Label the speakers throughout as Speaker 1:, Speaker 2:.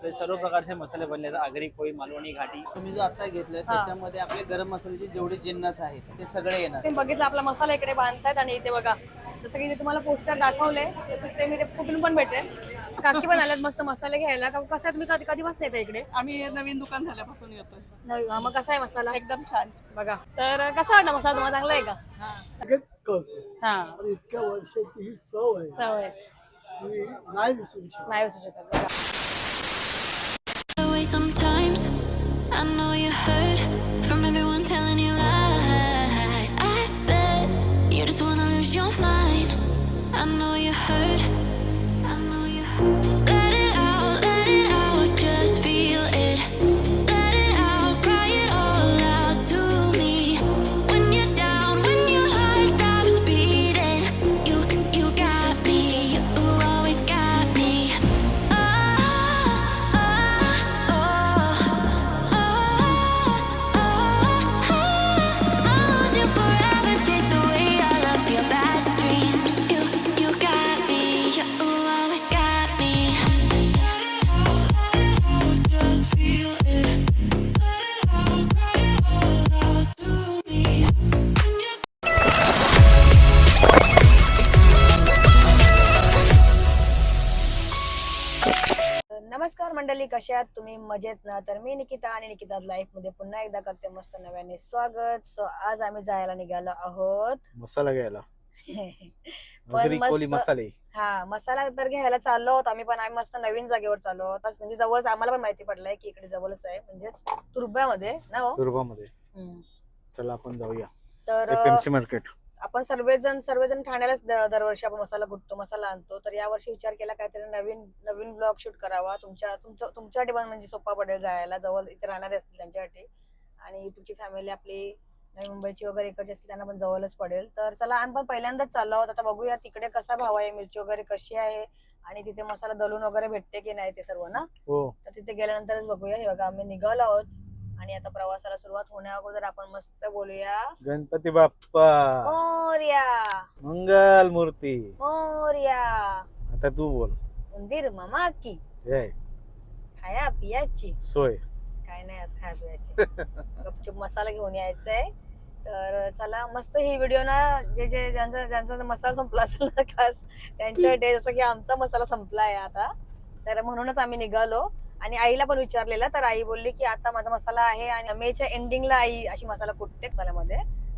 Speaker 1: आपले सर्व प्रकारचे मसाले बनले आहेत आगरी कोळी मालवणी घाटी.
Speaker 2: तुम्ही जो आता घेतलाय
Speaker 3: हा.
Speaker 2: त्याच्यामध्ये आपले गरम मसाल्याचे जेवढे जिन्नस आहेत ते सगळे येणार.
Speaker 3: तुम्ही बघितलं आपला मसाला इकडे बांधतायत आणि इथे बघा. जसं की तुम्हाला पोस्टर दाखवले तसं सेम इथे कुठून पण भेटेल. काकी पण आल्यात मस्त मसाले घ्यायला. का- कसं आहे तुम्ही कधी कधीपासून येता इकडे?
Speaker 4: आम्ही हे नवीन दुकान झाल्यापासून येतोय.
Speaker 3: नाही हा, मग कसा आहे मसाला?
Speaker 4: एकदम छान.
Speaker 3: बघा. तर कसा वाटला मसाला? तुम्हाला चांगला आहे का?
Speaker 5: सगळेच कळतो.
Speaker 3: हा.
Speaker 5: पण इतक्या वर्षाची ही सव आहे.
Speaker 3: सवय.
Speaker 5: की नाही विसरू शकत.
Speaker 3: नाही असू शकत. बघा. मजेत ना तर मी निकिता आणि निकिता लाईफमध्ये पुन्हा एकदा करते मस्त नव्याने स्वागत. सो आज आम्ही जायला निघालो आहोत.
Speaker 6: मसाला घ्यायला.
Speaker 3: पण मस्त-
Speaker 6: मसाले.
Speaker 3: हा मसाला तर घ्यायला चाललो आहोत आम्ही पण आम्ही मस्त नवीन जागेवर चाललो आहोत. बस म्हणजे जवळच आम्हाला पण माहिती पडलंय की इकडे जवळच आहे. म्हणजेच तुर्ब्यामध्ये ना हो?
Speaker 6: दुर्गामध्ये
Speaker 3: हम्म.
Speaker 6: चला आपण जाऊया.
Speaker 3: तर
Speaker 6: एपीएमसी मार्केट.
Speaker 3: आपण सर्वजण सर्वजण ठाण्यालाच दरवर्षी आपण मसाला कुटतो मसाला आणतो. तर या वर्षी विचार केला काहीतरी नवीन नवीन ब्लॉग शूट करावा. तुमच्या तुमच्या तुमच्यासाठी पण म्हणजे सोपा पडेल जायला. जवळ इथे राहणारे असतील त्यांच्यासाठी आणि तुमची फॅमिली आपली नवी मुंबईची वगैरे इकडची असतील त्यांना पण जवळच पडेल. तर चला आम्ही पण पहिल्यांदाच चाललो आहोत. आता बघूया तिकडे कसा भाव आहे मिरची वगैरे कशी आहे आणि तिथे मसाला दलून वगैरे भेटते की नाही ते सर्व ना?
Speaker 6: हो.
Speaker 3: तर तिथे गेल्यानंतरच बघूया. हे बघा आम्ही निघालो आहोत. आणि आता प्रवासाला सुरुवात होण्या अगोदर आपण मस्त बोलूया.
Speaker 6: गणपती बाप्पा.
Speaker 3: मोर्या.
Speaker 6: मंगल मूर्ती.
Speaker 3: मोर्या.
Speaker 6: आता तू बोल.
Speaker 3: मंदिर मामा की
Speaker 6: जय.
Speaker 3: खाया पियाची.
Speaker 6: सोय.
Speaker 3: काय नाही आज खाया पियाची. गपचूप मसाला घेऊन यायचंय. तर चला मस्त ही व्हिडिओ ना जे जे ज्यांचा ज्यांचा मसाला संपला असेल ना खास त्यांच्यासाठी जसं की आमचा मसाला संपला आहे आता. तर म्हणूनच आम्ही निघालो. आणि आईला पण विचारलेलं तर आई बोलली की आता माझा मसाला आहे आणि मेच्या एंडिंगला आई अशी मसाला कुटते मसाल्यामध्ये.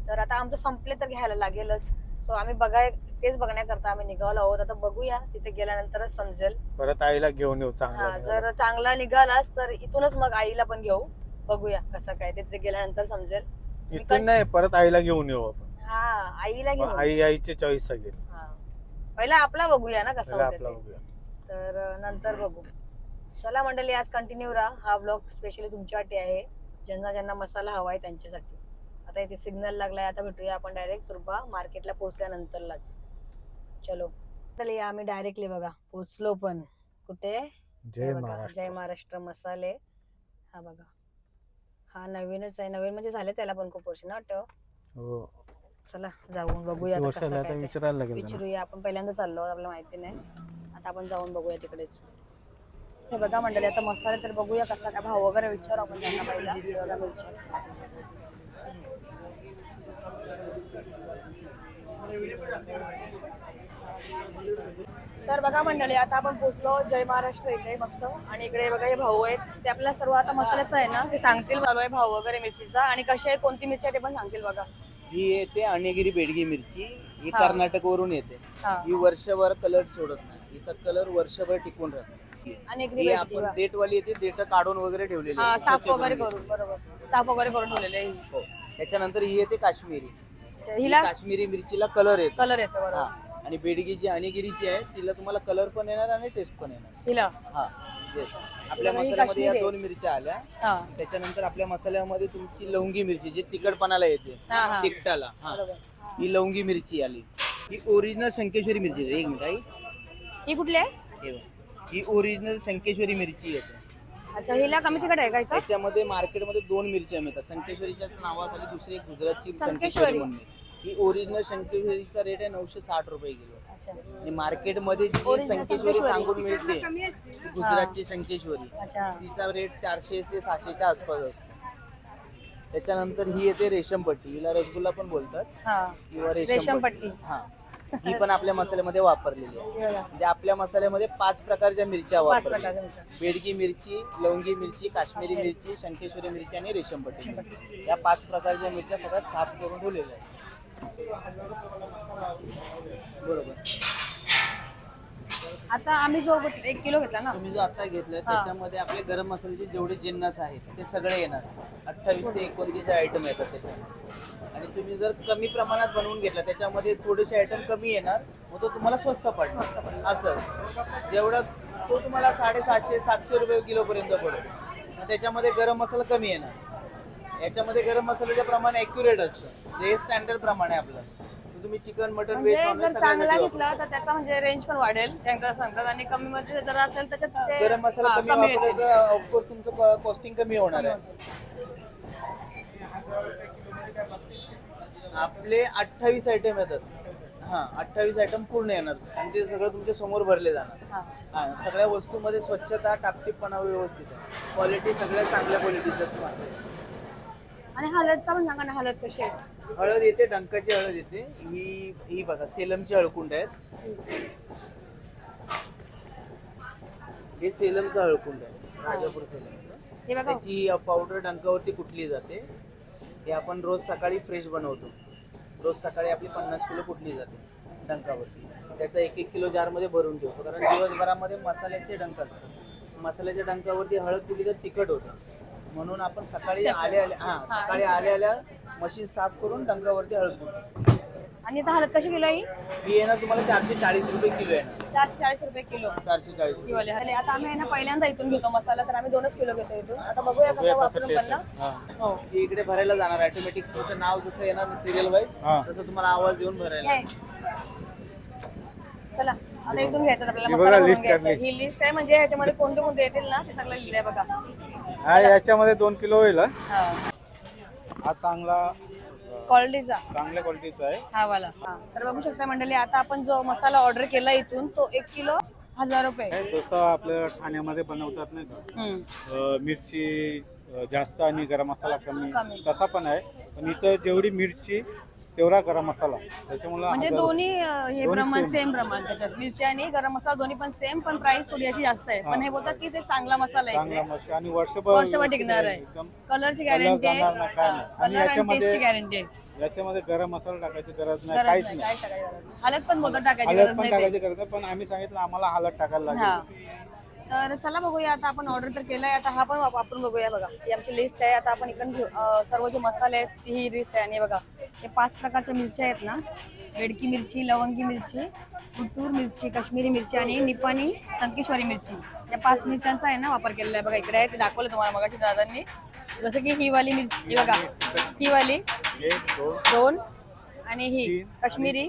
Speaker 3: तर आता आमचं संपले तर घ्यायला लागेलच. सो आम्ही बघाय तेच बघण्याकरता आम्ही निघालो आहोत. आता बघूया. तिथे गेल्यानंतरच समजेल.
Speaker 6: परत आईला घेऊन येऊ
Speaker 3: हा
Speaker 6: चांगला
Speaker 3: जर चांगला निघालास तर इथूनच मग आईला पण घेऊ. बघूया कसं काय तिथे गेल्यानंतर समजेल.
Speaker 6: इथून नाही परत आईला घेऊन येऊ आपण.
Speaker 3: हा आईला
Speaker 6: मग
Speaker 3: घेऊ
Speaker 6: आई आईची चॉईस
Speaker 3: हा. पहिला आपला बघूया ना कसं होतं ते.
Speaker 6: बघूया.
Speaker 3: तर नंतर बघू. चला मंडळी आज कंटिन्यू राहा. हा ब्लॉग स्पेशली तुमच्यासाठी आहे. ज्यांना ज्यांना मसाला हवाय त्यांच्यासाठी. आता इथे सिग्नल लागलाय. आता भेटूया आपण डायरेक्ट तुर्बा मार्केटला पोहोचल्यानंतरलाच. चलो. चला या आम्ही डायरेक्टली बघा. पोहोचलो पण. कुठे?
Speaker 6: जय
Speaker 3: जय महाराष्ट्र मसाले. हा बघा. हा नवीनच आहे. नवीन म्हणजे झाले त्याला पण खूप वर्ष ना वाटतं?
Speaker 6: हो.
Speaker 3: चला जाऊन बघूया. विचारूया. आपण पहिल्यांदा चाललो आपल्याला माहिती नाही. आता आपण जाऊन बघूया तिकडेच. हे बघा मंडळी आता मसाला तर बघूया कसा काय भाव वगैरे विचारू आपण त्यांना पहिला. बघा मिरची तर बघा मंडळी आता आपण पोहोचलो जय महाराष्ट्र इथे मस्त. आणि इकडे बघा हे भाऊ आहेत. ते आपल्याला सर्व आता मसाल्याचं आहे ना ते सांगतील बाबा हे भाव वगैरे मिरचीचा. आणि कशी आहे कोणती मिरची आहे ते पण सांगतील बघा.
Speaker 2: ही येते अणेगिरी बेडगी मिरची. ही
Speaker 3: हा.
Speaker 2: कर्नाटक वरून येते.
Speaker 3: हा.
Speaker 2: ही वर्षभर कलर सोडत नाही. हिचा कलर वर्षभर टिकून राहतो.
Speaker 3: आणि एक
Speaker 2: ही
Speaker 3: दिवस
Speaker 2: आपण देठ वाली येते देठ काढून वगैरे ठेवलेली
Speaker 3: हा. साफ
Speaker 2: स्वच्छ
Speaker 3: वगैरे
Speaker 2: करून.
Speaker 3: करून बरोबर. साफ वगैरे करून ठेवलेले आहे ही.
Speaker 2: हो. त्याच्यानंतर ही येते काश्मीरी. ही
Speaker 3: हिला?
Speaker 2: काश्मीरी मिरचीला कलर येतो.
Speaker 3: कलर येतो
Speaker 2: हा.
Speaker 3: बरोबर
Speaker 2: आणि बेडगी जी अणेगिरीची आहे तिला तुम्हाला कलर पण येणार आणि टेस्ट पण येणार.
Speaker 3: हिला?
Speaker 2: हा. Yes. आपल्या
Speaker 3: ही
Speaker 2: मसाल्यामध्ये या
Speaker 3: काश्मीरी
Speaker 2: दोन मिरच्या आल्या.
Speaker 3: हा.
Speaker 2: त्याच्यानंतर आपल्या मसाल्यामध्ये तुमची लवंगी मिरची जी तिखटपणाला येते.
Speaker 3: हा, हा.
Speaker 2: तिखटाला हा.
Speaker 3: बरोबर.
Speaker 2: ही लवंगी मिरची आली. ही ओरिजिनल शंकेश्वरी मिरची आहे. एक मिनिट आई.
Speaker 3: ही कुठली आहे?
Speaker 2: हे बघ. ही ओरिजिनल शंकेश्वरी मिरची येते.
Speaker 3: अच्छा हिला कमी तिकट आहे का हिचं?
Speaker 2: त्याच्यामध्ये मार्केटमध्ये दोन मिरच्या मिळतात. संकेश्वरीच्याच नावाखाली दुसरी एक गुजरातची
Speaker 3: संकेश्वरी.
Speaker 2: संकेश्वरी म्हणून आहे. ही ओरिजिनल शंकेश्वरीचा रेट आहे नऊशे साठ रुपये किलो.
Speaker 3: अच्छा.
Speaker 2: आणि मार्केटमध्ये जी
Speaker 3: Original
Speaker 2: संकेश्वरी
Speaker 3: संकेश्वरी.
Speaker 2: सांगून मिळते ती गुजरातची संकेश्वरी
Speaker 3: अच्छा.
Speaker 2: तिचा रेट चारशे ते सहाशेच्या आसपास असतो. त्याच्यानंतर ही येते रेशमपट्टी. हिला रसगुल्ला पण बोलतात.
Speaker 3: हा.
Speaker 2: किंवा
Speaker 3: रेशमपट्टी.
Speaker 2: हा. ही पण आपल्या मसाल्यामध्ये वापरलेली आहे. म्हणजे आपल्या मसाल्यामध्ये पाच प्रकारच्या मिरच्या
Speaker 3: पाच
Speaker 2: वापरल्या
Speaker 3: प्रकारच्या मिरच्या.
Speaker 2: बेडगी मिरची लवंगी मिरची काश्मीरी. मिरची शंकेश्वरी मिरची आणि रेशमपट्टी मिरची. या पाच प्रकारच्या मिरच्या सगळ्या साफ करून ठेवलेल्या आहेत बरोबर
Speaker 3: आता आम्ही जो एक किलो घेतला ना.
Speaker 2: तुम्ही जो आता घेतलाय त्याच्यामध्ये आपले गरम मसाल्याचे जेवढे जिन्नस आहेत ते सगळे येणार. अठ्ठावीस ते एकोणतीस आयटम येतात त्याच्यात आणि तुम्ही जर कमी प्रमाणात बनवून घेतला त्याच्यामध्ये थोडेसे आयटम कमी येणार मग तो तुम्हाला स्वस्त पडणार. असं. जेवढा तो तुम्हाला साडेसातशे सातशे रुपये किलो पर्यंत पडेल. मग त्याच्यामध्ये गरम मसाला कमी येणार. याच्यामध्ये गरम मसाल्याचं प्रमाण ॲक्युरेट असतं. जे स्टँडर्ड प्रमाण आहे आपलं. तुम्ही चिकन मटन
Speaker 3: म्हणजे
Speaker 2: व्हेज
Speaker 3: जर चांगला घेतला तर त्याचा म्हणजे रेंज पण वाढेल त्यांना सांगतात. आणि कमी मध्ये जर असेल त्याच्यात ते
Speaker 2: गरम मसाला
Speaker 3: हा,
Speaker 2: कमी
Speaker 3: कमी
Speaker 2: वापरला
Speaker 3: येतील.
Speaker 2: तर ऑफकोर्स तुमचं कॉस्टिंग कमी होणार आहे. आपले अठ्ठावीस आयटम येतात. हा अठ्ठावीस आयटम पूर्ण येणार. आणि ते सगळं तुमच्यासमोर भरले जाणार.
Speaker 3: हा.
Speaker 2: हा सगळ्या वस्तूमध्ये स्वच्छता टापटीपणा व्यवस्थित आहे. क्वालिटी सगळ्या चांगल्या क्वालिटीचं तुम्हाला
Speaker 3: आणि हळदचा पण सांगा ना हळद कशी आहे?
Speaker 2: हळद येते डंकाची हळद येते. ही ही बघा सेलमची हळकुंड आहेत. हे सेलमचं हळकुंड आहे. राजापूर सेलमचं.
Speaker 3: हे बघा.
Speaker 2: त्याची पावडर डंकावरती कुटली जाते हे आपण रोज सकाळी फ्रेश बनवतो. रोज सकाळी आपली पन्नास किलो कुटली जाते डंकावरती. त्याचा एक एक किलो जारमध्ये भरून ठेवतो कारण दिवसभरामध्ये मसाल्याचे डंक असतात. मसाल्याच्या डंकावरती हळद कुठली तर तिखट होतं. म्हणून आपण सकाळी आले आले हा
Speaker 3: हा,
Speaker 2: सकाळी आल्या आल्या मशीन साफ करून डंकावरती हळद
Speaker 3: आणि आता हळद कशी किलो आहे?
Speaker 2: ही येणार तुम्हाला चारशे चाळीस रुपये किलो येणार
Speaker 3: चारशे चाळीस रुपये किलो.
Speaker 2: चारशे चाळीस
Speaker 3: ही वाली. आता आम्ही आहे ना पहिल्यांदा इथून घेतो मसाला तर आम्ही दोनच किलो घेतो इथून. आता बघूया कसं वापरून हो.
Speaker 2: ही. इकडे भरायला जाणार ऑटोमॅटिक त्याचं नाव जसं येणार सिरियल वाईज
Speaker 6: हा.
Speaker 2: तसं तुम्हाला आवाज देऊन भरायला.
Speaker 3: हे. चला आता इथून घ्यायचं आपल्याला
Speaker 6: ही
Speaker 3: मसाला
Speaker 6: बघा,
Speaker 3: बनवून
Speaker 6: list
Speaker 3: घ्यायचा.
Speaker 6: काढली.
Speaker 3: ही लिस्ट आहे म्हणजे ह्याच्यामध्ये कोणते कोणते येतील ना ते सगळं लिहिलंय बघा.
Speaker 6: हा याच्यामध्ये दोन किलो होईल हा.
Speaker 3: हा
Speaker 6: चांगला
Speaker 3: क्वालिटीचा.
Speaker 6: चांगल्या क्वालिटीचा आहे.
Speaker 3: हा वाला. हा तर बघू शकता मंडळी आता आपण जो मसाला ऑर्डर केला इथून तो एक किलो हजार रुपये.
Speaker 6: हे जसं आपल्या ठाण्यामध्ये बनवतात नाही का?
Speaker 3: हम्म.
Speaker 6: अं, मिरची अं, जास्त आणि गरम मसाला
Speaker 3: कमी.
Speaker 6: कमी. तसा पण आहे. पण इथं जेवढी मिरची तेवढा गरम मसाला. त्याच्यामुळे
Speaker 3: म्हणजे
Speaker 6: हजार-
Speaker 3: दोन्ही अं, हे
Speaker 6: दोन्ही
Speaker 3: प्रमाण
Speaker 6: same.
Speaker 3: सेम प्रमाण त्याच्यात. मिरची आणि गरम मसाला दोन्ही पण सेम पण प्राइस थोडी याची जास्त आहे. पण हे. बोलतात की ते चांगला मसाला आहे
Speaker 6: चांगला
Speaker 3: इकडे.
Speaker 6: मसाला. आणि वर्षभर
Speaker 3: वर्षभर टिकणार आहे.
Speaker 6: एकदम
Speaker 3: कलरची गॅरंटी आहे.
Speaker 6: जाणार नाही, काय नाही. आणि
Speaker 3: कलर आणि
Speaker 6: याच्यामध्ये-
Speaker 3: टेस्टची गॅरंटी आहे.
Speaker 6: याच्यामध्ये गरम मसाला टाकायची गरज नाही
Speaker 3: गरज
Speaker 6: काहीच
Speaker 3: नाही,
Speaker 6: नाही.
Speaker 3: काहीच टाकायची गरज नाही. हळद पण बोलतात टाकायची
Speaker 6: हळद
Speaker 3: गरज
Speaker 6: पण
Speaker 3: नाही.
Speaker 6: टाकायची गरज नाही पण आम्ही सांगितलं आम्हाला हळद टाकायला
Speaker 3: हा.
Speaker 6: लागेल.
Speaker 3: तर चला बघूया आता आपण ऑर्डर तर केलाय आता हा पण वाप- वापरून बघूया बघा. ही आमची लिस्ट आहे आता आपण इकडून सर्व जे मसाले आहेत ती ही लिस्ट आहे. आणि बघा हे पाच प्रकारच्या मिरच्या आहेत ना? बेडकी मिरची लवंगी मिरची गुंटूर मिरची काश्मीरी मिरची आणि निपाणी संकेश्वरी मिरची. या पाच मिरच्यांचा आहे ना वापर केलेला आहे बघा इकडे आहे ते दाखवलं तुम्हाला मगाशी दादांनी. जसं की ही वाली मिरची बघा ही वाली
Speaker 6: दोन
Speaker 3: आणि ही काश्मीरी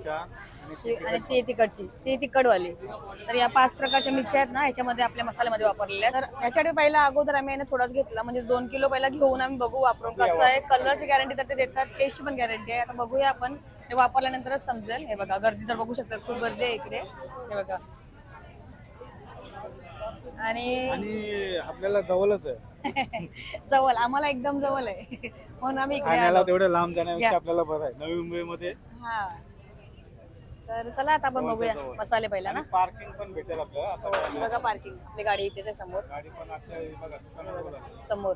Speaker 3: ती- आणि ती तिकडची ती तिकडवाली. तर या पाच प्रकारच्या मिरच्या आहेत ना याच्यामध्ये आपल्या मसाल्यामध्ये वापरलेल्या आहेत. तर याच्यासाठी पहिला अगोदर आम्ही आहे ना थोडाच घेतला म्हणजे दोन किलो पहिला घेऊन आम्ही बघू वापरून कसं आहे. कलरची गॅरंटी तर ते देतात टेस्टची पण गॅरंटी आहे. आता बघूया आपण. ते वापरल्यानंतरच समजेल. हे बघा गर्दी तर बघू शकतात खूप गर्दी आहे इकडे. हे बघा. आणि
Speaker 6: आणि आपल्याला जवळच आहे.
Speaker 3: जवळ आम्हाला एकदम जवळ आहे. म्हणून आम्ही इकडे
Speaker 6: ठाण्याला
Speaker 3: आलो.
Speaker 6: तेवढं लांब जाण्यापेक्षा. आपल्याला बरं आहे. नवी मुंबईमध्ये
Speaker 3: हा. तर चला आता आपण बघूया मसाले पहिला ना.
Speaker 6: पार्किंग पण भेटेल आपल्याला.
Speaker 3: ही बघा पार्किंग आपली गाडी इथेच आहे समोर.
Speaker 6: गाडी पण हे.
Speaker 3: समोर.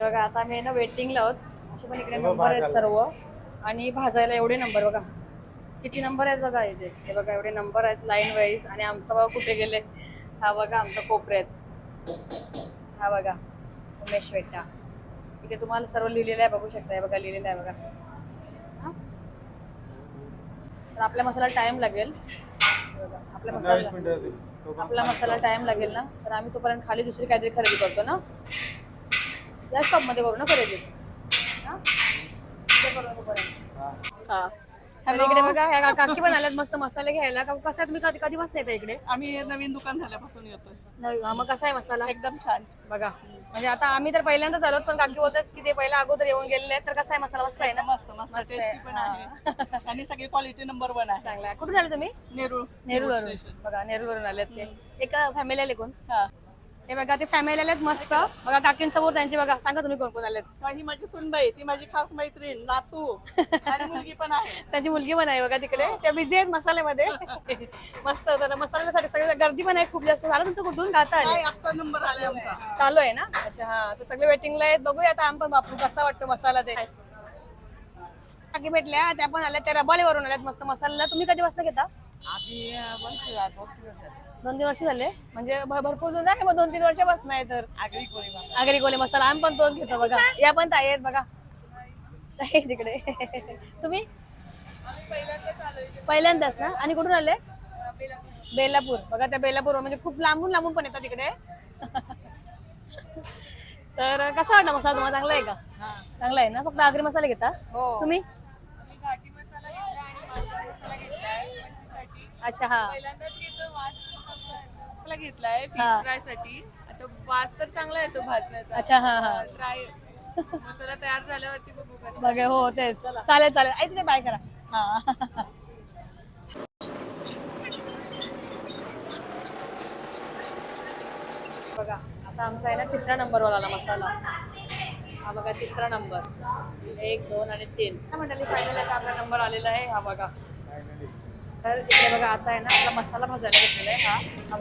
Speaker 3: बघा आता आम्ही ना वेटिंगला आहोत. असे पण इकडे नंबर आहेत
Speaker 6: भाजायला.
Speaker 3: सर्व. आणि भाजायला एवढे नंबर बघा. किती नंबर आहेत बघा इथे हे बघा एवढे नंबर आहेत लाईन वाईज आणि आमचं बघा कुठे गेले? हा बघा आमचा कोपऱ्यात हा बघा उमेश वेटा इथे तुम्हाला सर्व लिहिलेलं आहे बघू शकता. हे बघा लिहिलेलं आहे बघा. हा? तर आपल्या मसाला टाइम लागेल. हे आपल्या मसाला. आपला मसाला टाइम लागेल ना? तर आम्ही तोपर्यंत खाली दुसरी काहीतरी खरेदी करतो ना? या शॉपमध्ये करू ना खरेदी. हा? करू.
Speaker 4: हा.
Speaker 3: तर इकडे बघा ह्या का- काकी पण आल्यात मस्त मसाले घ्यायला. का- कसा तुम्ही कधी कधीपासून येता इकडे?
Speaker 4: आम्ही हे नवीन दुकान झाल्यापासून येतोय.
Speaker 3: हा, मग कसा आहे मसाला?
Speaker 4: एकदम छान.
Speaker 3: बघा. म्हणजे आता आम्ही तर पहिल्यांदाच आलो पण काकी होतात की ते पहिला अगोदर येऊन गेलेले आहेत. तर कसं आहे मसाला? मस्त आहे ना?
Speaker 4: मस्त मस्त
Speaker 3: मस्त आहे.
Speaker 4: टेस्टी पण आहे. आणि सगळी क्वालिटी नंबर वन आहे.
Speaker 3: चांगला आहे. कुठून आले तुम्ही?
Speaker 4: नेरूळ.
Speaker 3: नेरूळवरून. बघा नेरूळवरून आलेत ते. एका फॅमिली आले कोण?
Speaker 4: हा.
Speaker 3: हे बघा ते फॅमिली आलेत मस्त. बघा काकींसमोर त्यांची बघा. सांगा तुम्ही कोण कोण आलेत.
Speaker 4: ही माझी सुनबाई ती माझी खास मैत्रीण नातू. आणि मुलगी पण आहे.
Speaker 3: त्यांची मुलगी पण आहे बघा तिकडे. त्या बिझी आहेत मसाल्यामध्ये. मस्त होतं मसाल्यासाठी सगळे गर्दी पण आहे खूप जास्त. झालं तुमचं कुठून? गाता
Speaker 4: काय
Speaker 3: आले
Speaker 4: आत्ता नंबर आले आमचा.
Speaker 3: चालू आहे ना? अच्छा हा. तर सगळे वेटिंगला आहेत. बघूया आता आम्ही पण वापरू कसा वाटतो मसाला ते. काकी भेटल्या त्या पण आल्या. त्या रबाळीवरून आल्यात मस्त मसाला. तुम्ही कधी वाजता घेता? दोन तीन वर्ष झाले म्हणजे भ- भरपूर जुना आहे मग दोन तीन वर्षापासून आहे तर. आगरी कोले मसाला. आम्ही पण तोच घेतो बघा. या पण ताई आहेत बघा. ताई तिकडे तुम्ही? पहिल्यांदाच ना? आणि कुठून आले? बेलापूर. बघा त्या बेलापूर म्हणजे खूप लांबून लांबून पण येतात तिकडे तर कसा वाटला मसाला तुम्हाला? चांगला आहे का? चांगला आहे ना? फक्त आगरी मसाला घेता? तुम्ही? अच्छा हा.
Speaker 7: आपला घेतलाय फिश. फ्रायसाठी. आता वास तर चांगला येतो भाजण्याचा.
Speaker 3: अच्छा हा हा.
Speaker 7: ट्राय मसाला तयार झाल्यावरती बघू कसं
Speaker 3: बघा हो तेच. चालेल चालेल. ऐक ते बाय करा. हा. बघा आता आमचा आहे ना तिसरा नंबर वाला मसाला. हा बघा तिसरा नंबर. एक दोन आणि तीन. काय म्हणाली? फायनल आता आपला नंबर आलेला आहे. हा बघा. तर इकडे बघा आता आहे ना आपला मसाला भाजायला घेतलेला आहे हा.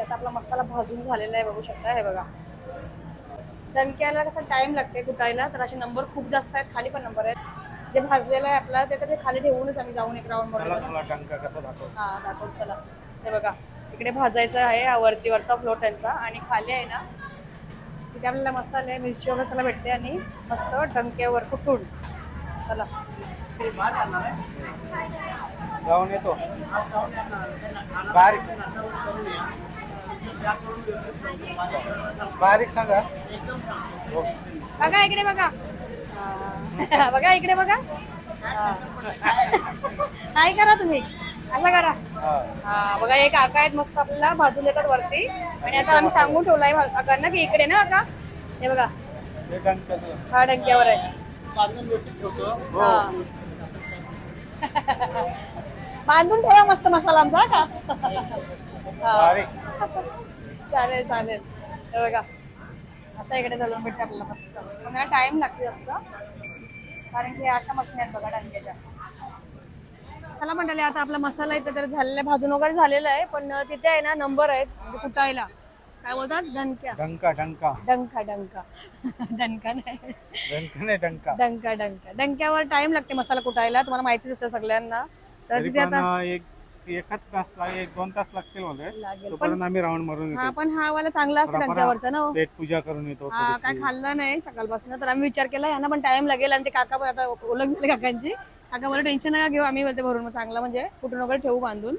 Speaker 3: आता आपला मसाला भाजून झालेला आहे बघू शकता हे बघा. दणक्याला कसा टाइम लागते कुटायला तर असे नंबर खूप जास्त आहेत खाली पण नंबर आहेत. जे भाजलेलं आहे आपला ते ते खाली ठेवूनच आम्ही जाऊन एक राऊंड
Speaker 6: दाखव
Speaker 3: हा दाखवून चला. हे बघा इकडे भाजायचं आहे हा वरती वरचा फ्लोर त्यांचा. आणि खाली आहे ना तिथे आपल्याला मसाले मिरची वगैरे सगळं भेटते आणि मस्त डंक्यावर कुठून. चला.
Speaker 6: जाऊन येतो. बारीक सांगा.
Speaker 3: बघा इकडे बघा. बघा इकडे बघा हा. काय करा तुम्ही असं करा.
Speaker 6: हा
Speaker 3: बघा एक काका आहेत मस्त आपल्याला भाजून देतात वरती आणि आता आम्ही सांगून ठेवलाय काकांना की इकडे ना काका हे बघा
Speaker 6: हे
Speaker 3: हा डंक्यावर आहे
Speaker 6: हो
Speaker 3: हा. बांधून ठेवा मस्त मसाला आमचा का हा.
Speaker 6: बारीक
Speaker 3: चालेल चालेल. हे बघा. असं इकडे चालून भेटते आपल्याला मस्त. पण त्याला टाइम लागते जास्त. कारण की अशा मशीन आहेत बघा डंक्याच्या त्याला म्हणाले आता आपला मसाला इथे तर झालेला भाजून वगैरे झालेला आहे पण तिथे आहे ना नंबर आहेत. म्हणजे कुटायला काय बोलतात? डंक्या.
Speaker 6: डंका डंका.
Speaker 3: डंका डंका. डंका नाही.
Speaker 6: डंका नाही डंका.
Speaker 3: डंका डंका. डंक्यावर टाइम लागते मसाला कुटायला तुम्हाला माहितीच असेल सगळ्यांना. तर तिथे आता
Speaker 6: एक एकच तास लाग एक दोन तास लागतील मला.
Speaker 3: लागेल.
Speaker 6: तोपर्यंत आम्ही राऊंड मारून
Speaker 3: हा
Speaker 6: येतो.
Speaker 3: पण हा वाला चांगला असतो डंक्यावरचा ना हो.
Speaker 6: पेट पूजा करून येतो
Speaker 3: हा काय
Speaker 6: थोडीशी.
Speaker 3: खाल्लं नाही सकाळपासून तर आम्ही विचार केला यांना पण टाइम लागेल आणि ते काका पण आता ओळख झाली काकांची. काका मला टेन्शन नका घेऊ आम्ही बोलते भरून मग चांगला म्हणजे कुठून वगैरे ठेवू बांधून.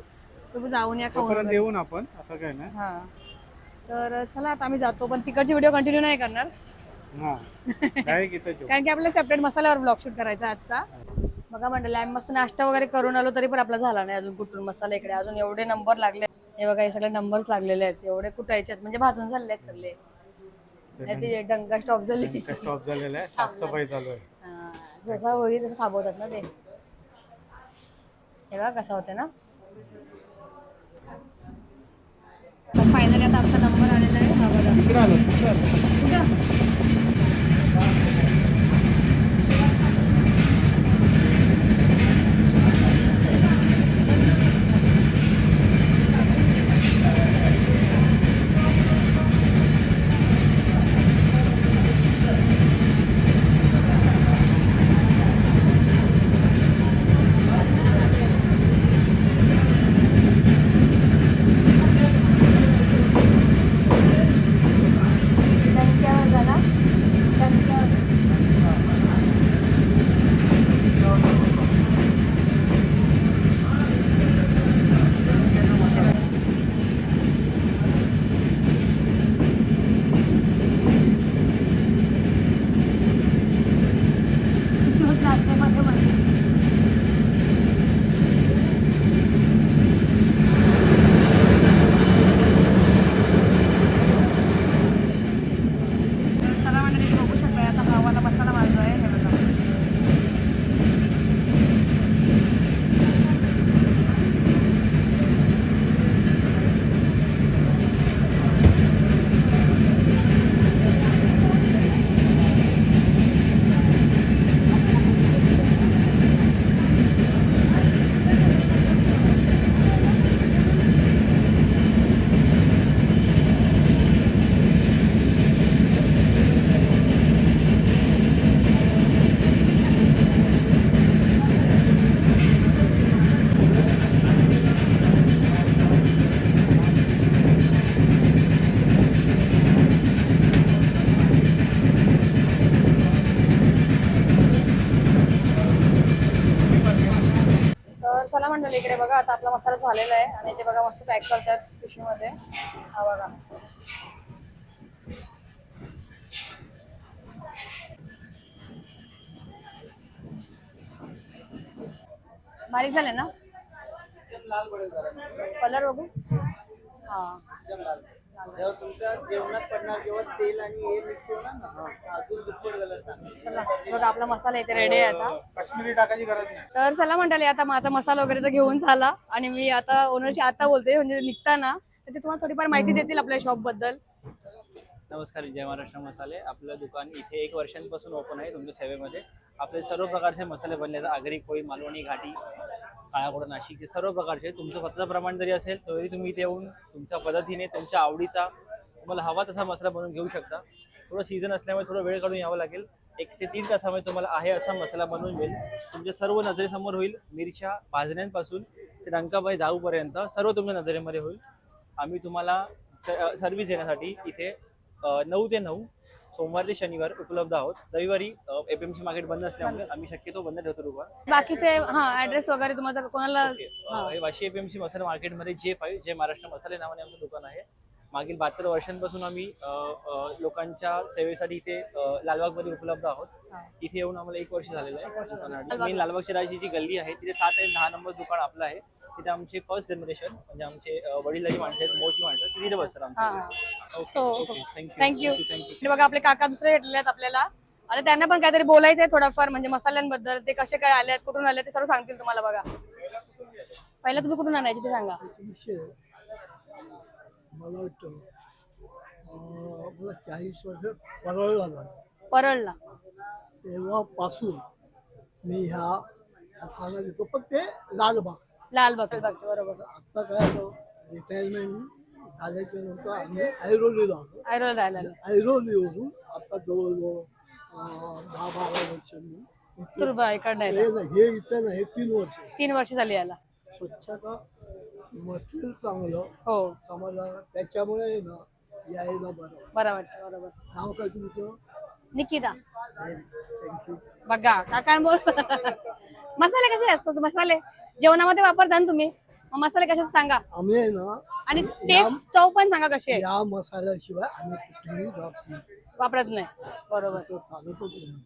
Speaker 3: तुम्ही जाऊन या खाऊन
Speaker 6: तोपर्यंत
Speaker 3: वगैरे.
Speaker 6: येऊन आपण असं काय नाही.
Speaker 3: हा. तर चला आता आम्ही जातो पण तिकडची व्हिडिओ कंटिन्यू नाही करणार.
Speaker 6: हा. काय की त्याच्यावर
Speaker 3: कारण की आपल्याला सेपरेट मसाल्यावर ब्लॉग शूट करायचा आहे आजचा. बघा मंडळी आम्ही मस्त नाश्ता वगैरे करून आलो तरी पण आपला झाला नाही अजून कुठून मसाला इकडे. अजून एवढे नंबर लागले. हे बघा हे सगळे नंबर्स लागलेले आहेत. एवढे कुटायचे आहेत. म्हणजे भाजून झालेले आहेत सगळे. नाही ते डंका स्टॉप झाले.
Speaker 6: स्टॉप झालेला आहे साफसफाई चालू आहे.
Speaker 3: जसं होईल तसं थांबवतात ना ते. हे बघा कसं होते ना. फायनली आता आमचा नंबर आलेला आहे. हा बघा. मंडळी इकडे बघा. आता आपला मसाला झालेला आहे आणि ते बघा मस्त पॅक करतात पिशवीमध्ये. हा बघा. बारीक झाले ना? कलर बघू. हा.
Speaker 2: जेव्हा तुमच्या जेवणात पडणार जेव्हा तेल आणि हे मिक्स होणार ना? अजून दुप्पट कलर
Speaker 3: चला बघा आपला मसाला इथे रेडी आहे आता.
Speaker 6: काश्मीरी टाकायची गरज नाही.
Speaker 3: तर चला मंडळी आता माझा मसाला वगैरे तर घेऊन झाला. आणि मी आता ओनरशी आता बोलते म्हणजे निघताना. तर ते तुम्हाला थोडीफार माहिती देतील आपल्या शॉपबद्दल.
Speaker 1: नमस्कार जय महाराष्ट्र मसाले. आपलं दुकान इथे एक वर्षांपासून ओपन आहे तुमच्या सेवेमध्ये. आपले सर्व प्रकारचे मसाले बनले आहेत. आगरी कोळी मालवणी घाटी काळाकोडा नाशिकचे सर्व प्रकारचे तुमचं स्वतःचं प्रमाण जरी असेल तरी तुम्ही इथे येऊन तुमच्या पद्धतीने तुमच्या आवडीचा तुम्हाला हवा तसा मसाला बनवून घेऊ शकता. थोडं सीझन असल्यामुळे थोडं वेळ काढून यावं लागेल. एक ते तीन तासामध्ये तुम्हाला आहे असा मसाला बनवून मिळेल तुमच्या सर्व नजरेसमोर होईल मिरच्या भाजण्यांपासून ते डंकाबाई जाऊपर्यंत. सर्व तुमच्या नजरेमध्ये होईल. आम्ही तुम्हाला सर्व्हिस देण्यासाठी इथे नऊ ते नऊ सोमवार ते शनिवार उपलब्ध आहोत. रविवारी एफ एम सी मार्केट बंद असल्यामुळे आम्ही शक्यतो बंद ठेवतो दुकान
Speaker 3: बाकीचे हा ऍड्रेस वगैरे तुम्हाला कोणाला
Speaker 1: Vashi F M C masala मार्केटमध्ये जे फाईव्ह जे महाराष्ट्र मसाले नावाने आमचं दुकान आहे मागील बहात्तर वर्षांपासून आम्ही लोकांच्या सेवेसाठी इथे लालबागमध्ये उपलब्ध आहोत. इथे येऊन आम्हाला एक वर्ष झालेलं आहे. मेन लालबागची राजाची जी गल्ली आहे तिथे सात आणि दहा नंबर दुकान आपलं आहे. तिथे आमचे फर्स्ट जनरेशन म्हणजे आमचे वडिलाची माणसं आहेत मोठी माणसं ती तिथे बसतात आमच्या. थँक्यू
Speaker 3: थँक्यू बघा आपले काका दुसरे भेटलेले आहेत आपल्याला. आणि त्यांना पण काहीतरी बोलायचंय थोडंफार म्हणजे मसाल्यांबद्दल. ते कसे काय आले आहेत कुठून आले ते सर्व सांगतील तुम्हाला बघा. पहिला तुम्ही कुठून आणायचे ते सांगा.
Speaker 5: मला वाटतं अं, मला चाळीस वर्ष परळ लागला
Speaker 3: परळला.
Speaker 5: तेव्हापासून मी ह्या दुकानात येतो. पण ते लालबाग
Speaker 3: लालबाग बरोबर.
Speaker 5: आता काय झालं रिटायरमेंट झाल्याच्यानंतर आम्ही ऐरोलीला आलो.
Speaker 3: ऐरोल राहिला
Speaker 5: ऐरोलीवरून आता जवळजवळ अं, दहा बारा वर्ष मी इथे-
Speaker 3: तुरबा इकडनं
Speaker 5: हे हे इथं नाही हे तीन वर्ष.
Speaker 3: तीन वर्ष झाली याला.
Speaker 5: स्वच्छता मटेरियल चांगलं
Speaker 3: हो.
Speaker 5: समाजाला त्याच्यामुळे ना यायला बरं.
Speaker 3: बरं वाटतं बरोबर.
Speaker 5: नाव काय तुमचं?
Speaker 3: निकिता.
Speaker 5: थँक्यू
Speaker 3: बघा काका बोल. मसाले कसे असतात मसाले? जेवणामध्ये वापरता ना तुम्ही. मग मसाले कसे सांगा.
Speaker 5: आम्ही आहे ना
Speaker 3: आणि टेस्ट चव पण सांगा कशी आहे.
Speaker 5: या मसाल्याशिवाय आम्ही कुठलीही बाब नाही.
Speaker 3: वापरत नाही. बरोबर.
Speaker 5: असं चालतच नाही.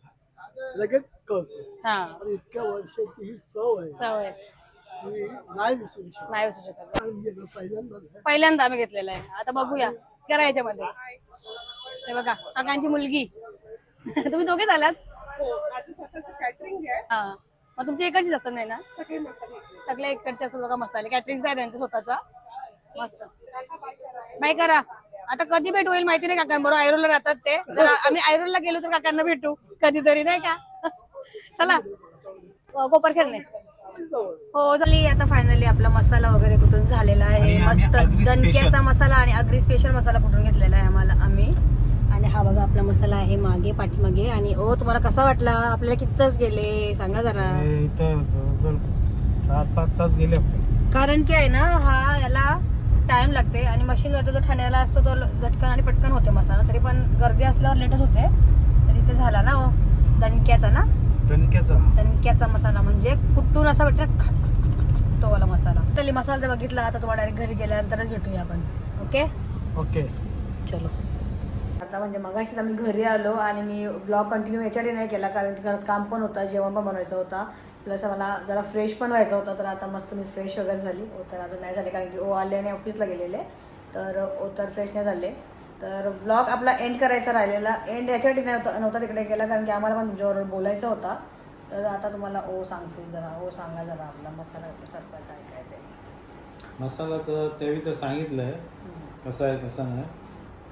Speaker 5: लगेच कळतो.
Speaker 3: हा.
Speaker 5: इतक्या वर्षाची ही सव आहे. की नाही विसरू शकत.
Speaker 3: नाही. पहिल्यांदा आम्ही घेतलेला आहे. आता बघूया. करा याच्यामध्ये. हे बघा काकांची मुलगी. तुम्ही दोघे झालात
Speaker 4: हो
Speaker 3: हा. मग तुमची इकडचीच असत नाही ना?
Speaker 4: सगळे मसाले इकडे.
Speaker 3: सगळे इकडचे असतात बघा मसाले. कॅटरिंगचा आहे त्यांचा स्वतःचा. मस्त. बाय करा. आता कधी भेट होईल माहिती नाही काका बरोबर आयरोला राहतात ते. जर आम्ही आयरोला गेलो तर काकांना भेटू. कधीतरी नाही का? चला. कोपरखेरणे हो झाली आता फायनली आपला मसाला वगैरे कुठून झालेला आहे. मस्त दणक्याचा. मसाला आणि अग्री स्पेशल मसाला कुठून घेतलेला आहे आम्हाला आम्ही. आणि हा बघा आपला मसाला आहे मागे पाठीमागे. आणि ओ तुम्हाला कसा वाटला? आपल्याला किती तास गेले? सांगा जरा.
Speaker 8: पाच तास गेले
Speaker 3: कारण की आहे ना हा याला टाइम लागते. आणि मशीनवरचा जो ठाण्याला असतो तो झटकन आणि पटकन होते मसाला. तरी पण गर्दी असल्यावर लेटच होते. तर इथे झाला ना हो दणक्याचा ना?
Speaker 8: दणक्याचा
Speaker 3: दणक्याचा मसाला म्हणजे कुठून असा भेटत तो वाला मसाला. तरी मसाला जर बघितला आता तुम्हाला डायरेक्ट घरी गेल्यानंतरच भेटूया आपण. ओके?
Speaker 8: ओके.
Speaker 3: चलो. आता म्हणजे मगाशीच आम्ही घरी आलो आणि मी ब्लॉग कंटिन्यू याच्यासाठी नाही केला कारण की घरात काम पण होतं जेवण पण बनवायचं होता. प्लस मला जरा फ्रेश पण व्हायचं होतं तर आता मस्त मी फ्रेश वगैरे झाली. तर अजून नाही झाले कारण की ओ आले आणि ऑफिसला गेलेले. तर ओ तर फ्रेश नाही झाले. तर ब्लॉग आपला एंड करायचा राहिलेला. एंड याच्यासाठी नव्हता नव्हता तिकडे केला कारण की आम्हाला पण तुमच्याबरोबर बोलायचं होता. तर आता तुम्हाला ओ सांगते जरा ओ सांगा जरा आपला मसाल्याचं कसं काय काय ते.
Speaker 8: मसालाचं त्यावेळी तर सांगितलंय. कसं आहे कसं नाही.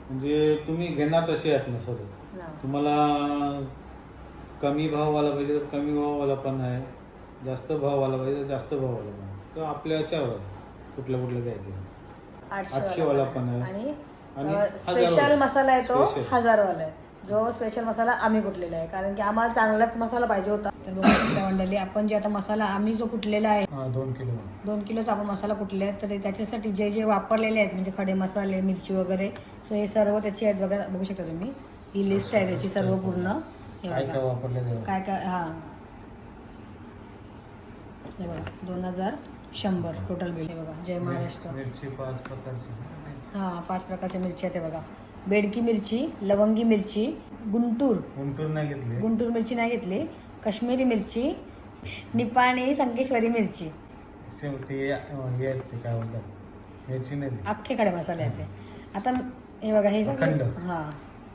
Speaker 8: म्हणजे तुम्ही घेणार तसे आहेत मसाले. तुम्हाला कमी भाववाला पाहिजे तर कमी भाववाला पण आहे. जास्त भाववाला पाहिजे तर जास्त भाववाला पण आहे. तर आपल्या याच्यावर आहे. कुठलं कुठलं घ्यायचं.
Speaker 3: आठशे
Speaker 8: आठशेवाला पण आहे.
Speaker 3: आणि स्पेशल. मसाला आहे तो. हजारवाला आहे. जो स्पेशल मसाला आम्ही कुटलेला आहे. कारण की आम्हाला चांगलाच मसाला पाहिजे होता. तर मंडळी आपण जे आता मसाला आम्ही जो कुटलेला आहे
Speaker 8: हां दोन किलो
Speaker 3: दोन किलोचा आपण मसाला कुटले आहेत तर त्याच्यासाठी जे जे वापरलेले आहेत म्हणजे खडे मसाले मिरची वगैरे सो हे सर्व त्याची आहेत बघा बघू शकता तुम्ही. ही लिस्ट आहे त्याची सर्व पूर्ण.
Speaker 8: काय. काय
Speaker 3: काय काय हा. हे बघा दोन हजार शंभर टोटल बिल हे बघा जय महाराष्ट्र.
Speaker 8: मिरची पाच प्रकारची.
Speaker 3: हा पाच प्रकारच्या मिरच्या आहेत हे बघा. बेडकी मिरची लवंगी मिरची गुंटूर.
Speaker 8: गुंटूर नाही घेतली.
Speaker 3: गुंटूर मिरची नाही घेतली. काश्मीरी मिरची निपाणी संकेश्वरी मिरची.
Speaker 8: सेम ते अं, हे आहेत ते काय बोलतात? मिरची नाही दिली.
Speaker 3: अख्खे खडे मसाले आहेत ते. आता हे बघा हे सगळे. हा.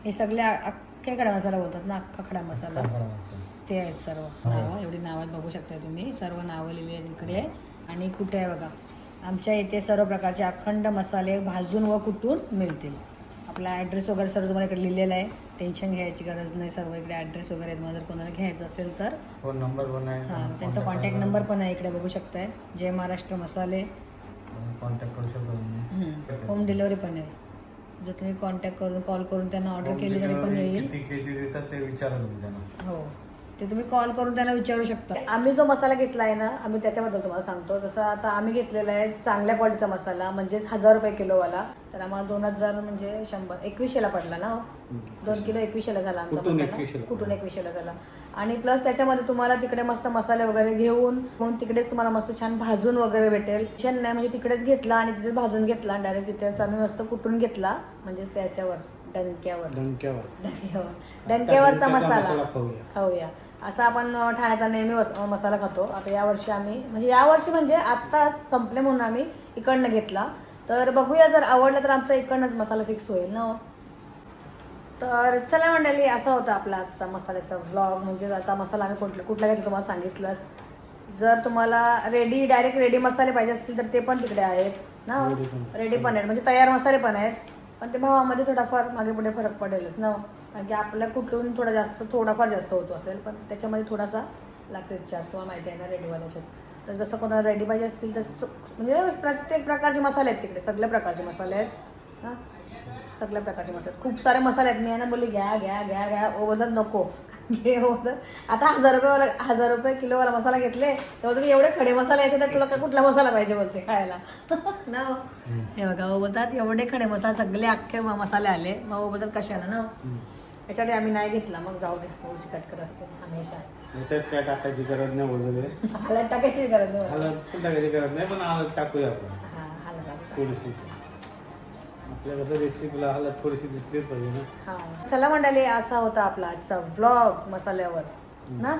Speaker 3: हे सगळे अ- अख्खे खडा मसाला बोलतात ना अख्खा खडा मसाला? ते आहेत सर्व. नावं एवढी नावं बघू शकता तुम्ही. सर्व नावं लिहिली आहेत इकडे. आणि कुठे आहे बघा? आमच्या इथे सर्व प्रकारचे अखंड मसाले भाजून व कुटून मिळतील. आपला ॲड्रेस वगैरे सर्व तुम्हाला इकडे लिहिलेला आहे. टेन्शन घ्यायची गरज नाही. सर्व इकडे ॲड्रेस वगैरे आहेत. मला जर कोणाला घ्यायचं असेल तर.
Speaker 8: फोन नंबर पण आहे.
Speaker 3: हां त्यांचा कॉन्टॅक्ट नंबर पण आहे. इकडे बघू शकताय. जय महाराष्ट्र मसाले.
Speaker 8: कॉन्टॅक्ट करू शकतो
Speaker 3: होम डिलिव्हरी पण आहे. जर तुम्ही कॉन्टॅक्ट करून कॉल करून त्यांना ऑर्डर केली तरी पण येईल.
Speaker 8: किती केजी देतात ते विचारा तुम्ही त्यांना.
Speaker 3: हो. ते तुम्ही कॉल करून त्यांना विचारू शकता. आम्ही जो मसाला घेतला आहे ना आम्ही त्याच्याबद्दल तुम्हाला सांगतो. जसं आता आम्ही घेतलेला आहे चांगल्या क्वालिटीचा मसाला म्हणजेच हजार रुपये किलोवाला तर आम्हाला दोन हजार म्हणजे शंभर. एकवीसशेला पडला ना हो? दोन किलो एकवीसशेला झाला आमचा
Speaker 8: कुठून
Speaker 3: मसाला.
Speaker 8: एकवीसशेला
Speaker 3: कुठून एकवीसशेला झाला? आणि प्लस त्याच्यामध्ये तुम्हाला तिकडे मस्त मसाले वगैरे घेऊन मग तिकडेच तुम्हाला मस्त छान भाजून वगैरे भेटेल. टेन्शन नाही म्हणजे तिकडेच घेतला आणि तिथेच भाजून घेतला डायरेक्ट तिथेच आम्ही मस्त कुटून घेतला म्हणजेच त्याच्यावर डंक्यावर.
Speaker 8: डंक्यावर.
Speaker 3: डंक्यावर. डंक्यावरचा मसाला.
Speaker 8: खाऊया.
Speaker 3: असा आपण ठाण्याचा नेहमी मसाला खातो. आता यावर्षी आम्ही म्हणजे यावर्षी म्हणजे आत्ता संपले म्हणून आम्ही इकडनं घेतला. तर बघूया जर आवडलं तर आमचा इकडनंच मसाला फिक्स होईल ना हो. तर चला मंडळी असा होता आपला आजचा मसाल्याचा व्लॉग म्हणजे आता मसाला आम्ही कुठला कुठला घेतला तुम्हाला सांगितलंच. जर तुम्हाला रेडी डायरेक्ट रेडी मसाले पाहिजे असतील तर ते पण तिकडे आहेत. ना. रेडी पण आहेत. म्हणजे तयार मसाले पण आहेत. पण ते भावामध्ये थोडाफार मागे पुढे फरक पडेलच ना. कारण की आपल्या कुठून थोडा जास्त थोडाफार जास्त होतो असेल पण त्याच्यामध्ये थोडासा लागते चार्ज तुम्हाला माहिती आहे ना रेडीवाल्याच्यात. तर जसं कोणाला रेडी पाहिजे असतील तर म्हणजे प्रत्येक प्रकारचे मसाले आहेत तिकडे सगळ्या प्रकारचे मसाले आहेत. हां? सगळ्या प्रकारचे मसाले. खूप सारे मसाले आहेत. मी यांना बोलली घ्या घ्या घ्या घ्या ओ बोलतात नको. घे बोलतात आता हजार रुपयेवाला हजार रुपये किलोवाला मसाला घेतले तेव्हा तुम्ही एवढे खडे मसाले याचे तर तुला काय कुठला मसाला पाहिजे बोलते खायला? ना हो? हे बघा ओ बोलतात एवढे खडे मसाले सगळे अख्खे मसाले आले. मग ओ बोलतात कशाला ना याच्यासाठी आम्ही नाही घेतला. मग जाऊ दे ओची कटकट असते हमेशा.
Speaker 8: त्याच्यात काय टाकायची गरज नाही
Speaker 3: हळद टाकायची गरज नाही.
Speaker 8: हळद पण टाकायची गरज नाही पण हळद टाकूया आपण.
Speaker 3: हा.
Speaker 8: थोडीशी. आपल्या कसं रेसिपीला हळद थोडीशी दिसलीच पाहिजे ना.
Speaker 3: हा. चला मंडळी असा होता आपला आजचा व्लॉग मसाल्यावर ना?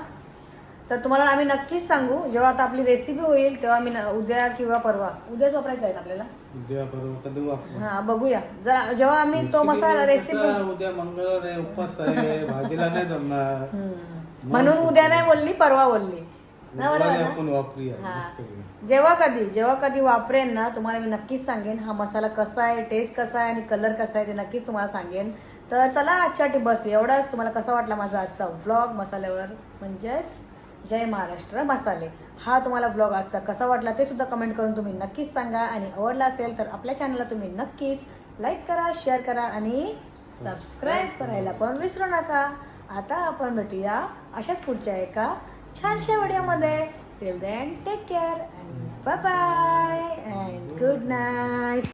Speaker 3: तर तुम्हाला आम्ही नक्कीच सांगू जेव्हा आता आपली रेसिपी होईल तेव्हा मी न- उद्या किंवा परवा उद्याच वापरायचं आहे ना आपल्याला?
Speaker 8: उद्या परवा
Speaker 3: हा बघूया. जर जेव्हा आम्ही तो मसाला रेसिपी
Speaker 8: कसं उद्या मंगळवार आहे उपवास आहे भाजीला नाही जमणार.
Speaker 3: म्हणून उद्या नाही बोलली परवा बोलली.
Speaker 8: आपण वापरूया
Speaker 3: हा. जेव्हा कधी जेव्हा कधी वापरेन ना तुम्हाला मी नक्कीच सांगेन हा मसाला कसा आहे टेस्ट कसा आहे आणि कलर कसा आहे ते नक्कीच तुम्हाला सांगेन. तर चला आजच्या बस. एवढाच. तुम्हाला कसा वाटला माझा आजचा व्लॉग मसाल्यावर? म्हणजेच जय महाराष्ट्र मसाले. हा तुम्हाला व्लॉग आजचा कसा वाटला ते सुद्धा कमेंट करून तुम्ही नक्कीच सांगा. आणि आवडला असेल तर आपल्या चॅनलला तुम्ही नक्कीच लाईक करा शेअर करा आणि सबस्क्राईब करायला पण विसरू नका. आता आपण भेटूया अशाच पुढच्या एका छानशा व्हिडिओमध्ये till then take care and bye bye and good night